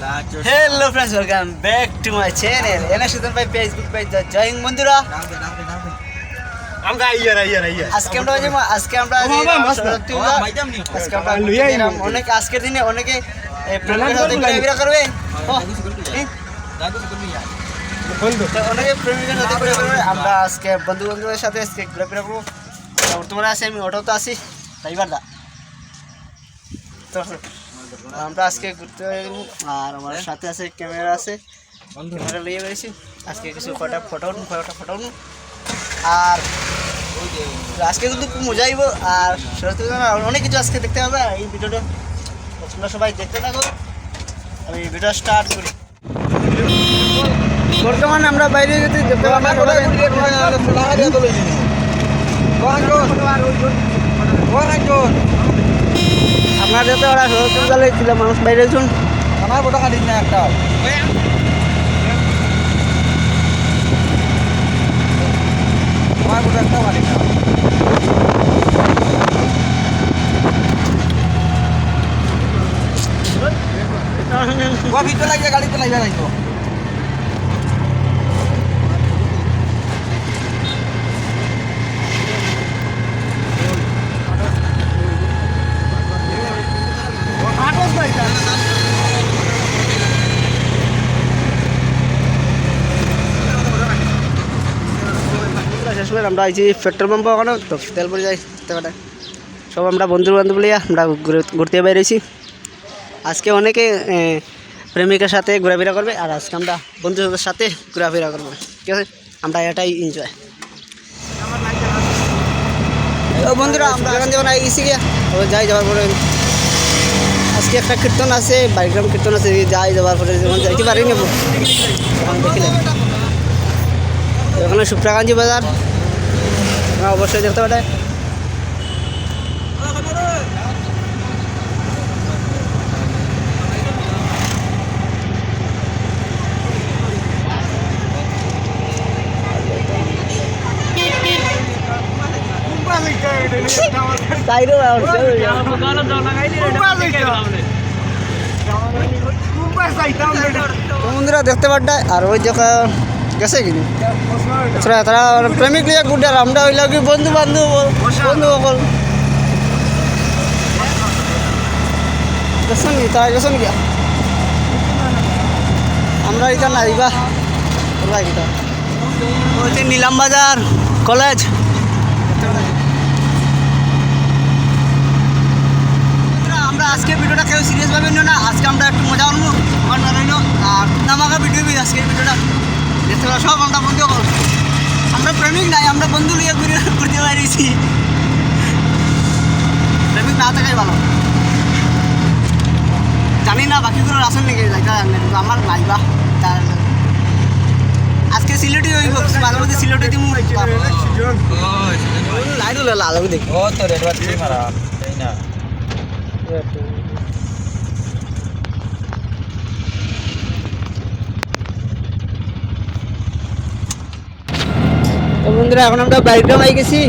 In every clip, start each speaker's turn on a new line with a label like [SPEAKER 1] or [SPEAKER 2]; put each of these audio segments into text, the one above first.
[SPEAKER 1] Hello friends welcome back to my channel এনে ভাই Facebook page জয় হিন্দ বন্ধুরা।
[SPEAKER 2] আমগা ইয়ার ইয়ার ইয়ার
[SPEAKER 1] আজকে আমরা যে আজকে আমরা যে আজকে আমরা। অনেক আজকের দিনে অনেকে এ, সাথে ঘোরাফেরা করবে। অনেকে প্রেমিকের সাথে ঘোরাফেরা করবে আমরা আজকে বন্ধু বান্ধবের সাথে আজকে ঘোরাফেরা করব। বর্তমানে আছি আমি অটোতে আছি। ড্রাইভার দা। তো আমরা আজকে ঘুরতে আর আমার সাথে আছে ক্যামেরা আছে ক্যামেরা লিয়ে বেরিয়েছি আজকে কিছু কটা ফটো কটা ফটো আর আজকে কিন্তু খুব মজা আইব আর সরস্বতী অনেক কিছু আজকে দেখতে হবে এই ভিডিওটা তোমরা সবাই দেখতে থাকো আমি ভিডিও স্টার্ট করি বর্তমানে আমরা বাইরে যেতে দেখতে আপনার যাতে ওরা পূজা লেগেছিল মানুষ বাইরে শুন
[SPEAKER 2] আমার ফটো কাটিস না একটা। আমার ফটো একটা কাটিস না। ভিতরে লাগিয়ে গাড়িতে লাগিয়ে রাখো
[SPEAKER 1] করে আমরা আইছি পেট্রোল পাম্প ওখানে, তো তেল পড়ে যাই তেলটা সব আমরা বন্ধু বান্ধব লিয়া আমরা ঘুরতে বেরিয়েছি। আজকে অনেকে প্রেমিকার সাথে ঘোরাফেরা করবে, আর আজকে আমরা বন্ধুদের সাথে ঘোরাফেরা করব। ঠিক আছে? আমরা এটাই এনজয় বন্ধুরা, আমরা এখন যখন আইসি গিয়া যাই যাওয়ার পরে আজকে একটা কীর্তন আছে, বাড়িগ্রাম কীর্তন আছে যাই যাওয়ার পরে যখন যাইতে পারি নেব? তখন দেখিলাম এখানে সুপ্রাকাঞ্জি বাজার। আপনারা অবশ্যই দেখতে পারে বন্ধুরা দেখতে পারটা আর ওই জায়গা গেছে কিন্তু আচ্ছা তারা প্রেমিক লিয়া গুডার আমরা হইলাম কি বন্ধু বান্ধব বন্ধু সকল গেছেন কি? তারা গেছেন কি? আমরা এটা নাই বা ওরা এটা হচ্ছে নিলাম বাজার কলেজ। আমরা আজকে ভিডিওটা কেউ সিরিয়াসভাবে নিও না। আজকে আমরা একটু মজা আমার না আর নামাকা ভিডিও আজকে ভিডিওটা। দেখতে সব আমরা বন্ধু আমরা প্রেমিক নাই আমরা বন্ধু লিয়ে ঘুরে ঘুরতে পারিছি প্রেমিক না থাকাই ভালো জানি না বাকিগুলো আসেন নাকি না, কিন্তু আমার নাই বা তার আজকে সিলেটি হইব মাঝে মধ্যে সিলেটি দিমু লাইট হলো লাল দেখি
[SPEAKER 2] ও তো রেড বাতি মারা তাই না
[SPEAKER 1] বন্ধুরা, এখন আমরা বাড়িটা পাই গেছি।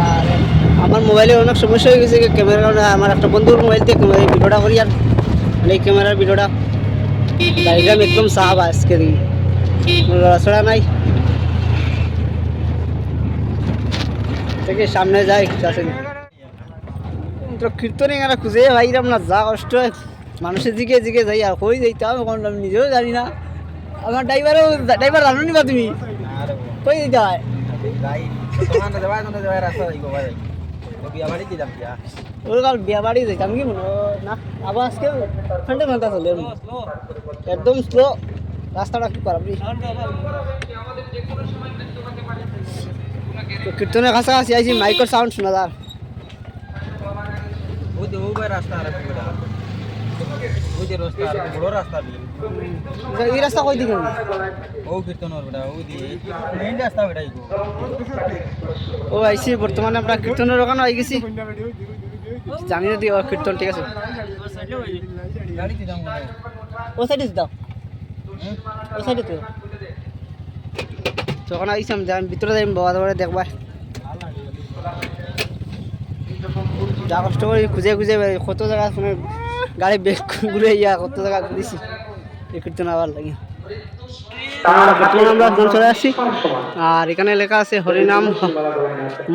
[SPEAKER 1] আর আমার মোবাইলে অনেক সমস্যা হয়ে গেছে ক্যামেরা আমার একটা বন্ধুর মোবাইল থেকে ক্যামেরা ভিডিওটা করি আর মানে ক্যামেরার ভিডিওটা। বাড়িগ্রাম একদম সাফ আজকে দিই কোনো লড়াচড়া নাই। থেকে সামনে যাই আসেন তো কীর্তনে এখানে খুঁজে ভাইরাম না, যা কষ্ট হয়। মানুষের দিকে দিকে যাই, আর কই যাইতে হবে কোন আমি নিজেও জানি না। আমার ড্রাইভারও ড্রাইভার জানো নি বা তুমি? কই দিতে হয়?
[SPEAKER 2] যাম
[SPEAKER 1] কাল বিয়া বাড়ি যাইতাম কি মনে না আবার আজকে ঘণ্টা ঘণ্টা চলে একদম স্লো রাস্তাটা কি তো কীর্তনের কাছাকাছি আইছি মাইকের সাউন্ড শোনা যার
[SPEAKER 2] রাস্তা ওই যে রাস্তা বড় রাস্তা
[SPEAKER 1] এই রাস্তা কই দিকে?
[SPEAKER 2] ও কীর্তন ওর বেটা ওই দি মেইন রাস্তা বেটা
[SPEAKER 1] ও আইছি বর্তমানে আমরা কীর্তনের ওখানে আই গেছি। জানি না দিয়ে কীর্তন ঠিক আছে? ও সাইডে দাও। ও সাইডে তো। তখন আইসাম যাই ভিতরে যাই বাবা দাবারে দেখবা। যা কষ্ট করে খুঁজে খুঁজে কত জায়গা মানে গাড়ি বেগ ঘুরে ইয়া কত জায়গা ঘুরেছি এই কীর্তন আবার লাগে বর্তমানে আমরা একদম চলে আসছি আর এখানে লেখা আছে হরিনাম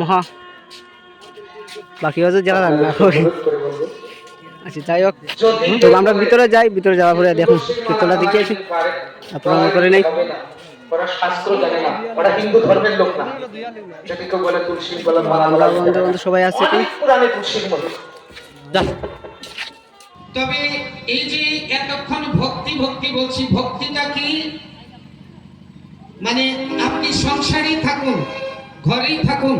[SPEAKER 1] মহা। বাকি হয়তো যারা জানে না আচ্ছা যাই হোক। তো আমরা ভিতরে যাই ভিতরে যাওয়ার পরে দেখুন কীর্তনটা দেখিয়েছি আপনারা করে নেই।
[SPEAKER 3] না না
[SPEAKER 1] সবাই আছে
[SPEAKER 4] তবে এই যে এতক্ষণ ভক্তি ভক্তি বলছি, ভক্তিটা কি? মানে আপনি সংসারেই থাকুন, ঘরেই থাকুন।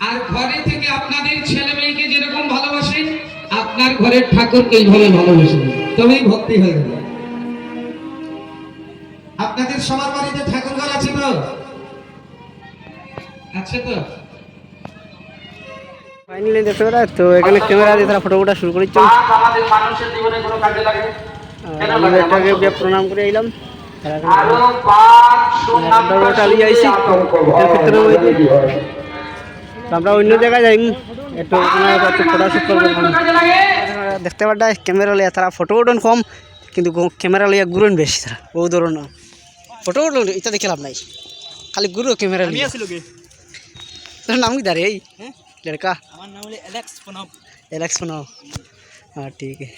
[SPEAKER 4] আর ঘরে থেকে আপনাদের ছেলে মেয়েকে যেরকম ভালোবাসেন আপনার ঘরের ঠাকুর এইভাবে ভালোবাসেন তবেই ভক্তি হয়ে গেল আপনাদের সবার বাড়িতে ঠাকুর ঘর আছে তো? আছে তো?
[SPEAKER 1] ফাইনালি দেখতে পারা তো এখানে ক্যামেরা দিয়ে তারা ফটো ফটো শুরু করেছে। এটাকে গিয়ে প্রণাম করে এলাম। আমরা অন্য জায়গায় যাই। একটু একটু ফটো শুট করব দেখতে পারটা ক্যামেরা লিয়া তারা ফটো উঠন কম কিন্তু ক্যামেরা লিয়া ঘুরন বেশি তারা বহু ধরনের। ফটো উঠল এটা দেখে লাভ নাই। খালি ঘুরো ক্যামেরা নাম কি দাঁড়িয়ে লড়কা
[SPEAKER 2] আমার নাম হলো অ্যালেক্স প্রণব
[SPEAKER 1] एलेक्स सुनाओ हाँ ठीक है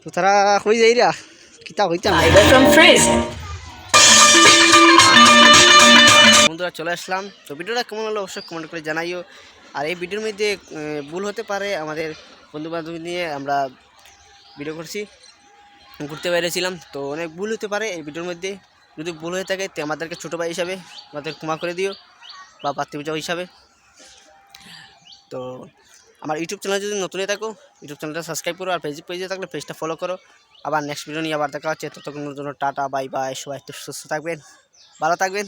[SPEAKER 1] तो तारा कोई जाई रहा किता হইতাম বন্ধুরা চলে আসলাম তো ভিডিওটা কেমন হলো অবশ্যই কমেন্ট করে জানাইও আর এই ভিডিওর মধ্যে আহ, ভুল হতে পারে আমাদের বন্ধু বান্ধব নিয়ে আমরা ভিডিও করছি ঘুরতে বেরিয়েছিলাম তো অনেক ভুল হতে পারে এই ভিডিওর মধ্যে যদি ভুল হয়ে থাকে তো আমাদেরকে ছোটো ভাই হিসাবে আমাদের ক্ষমা করে দিও বা পাতৃপূজা হিসাবে তো আমার ইউটিউব চ্যানেল যদি নতুন থাকো, ইউটিউব চ্যানেলটা সাবস্ক্রাইব করো আর ফেসবুক পেজে থাকলে পেজটা ফলো করো। আবার নেক্সট ভিডিও নিয়ে আবার দেখা হচ্ছে। ততক্ষণের জন্য টাটা বাই বাই সবাই তো সুস্থ থাকবেন, ভালো থাকবেন।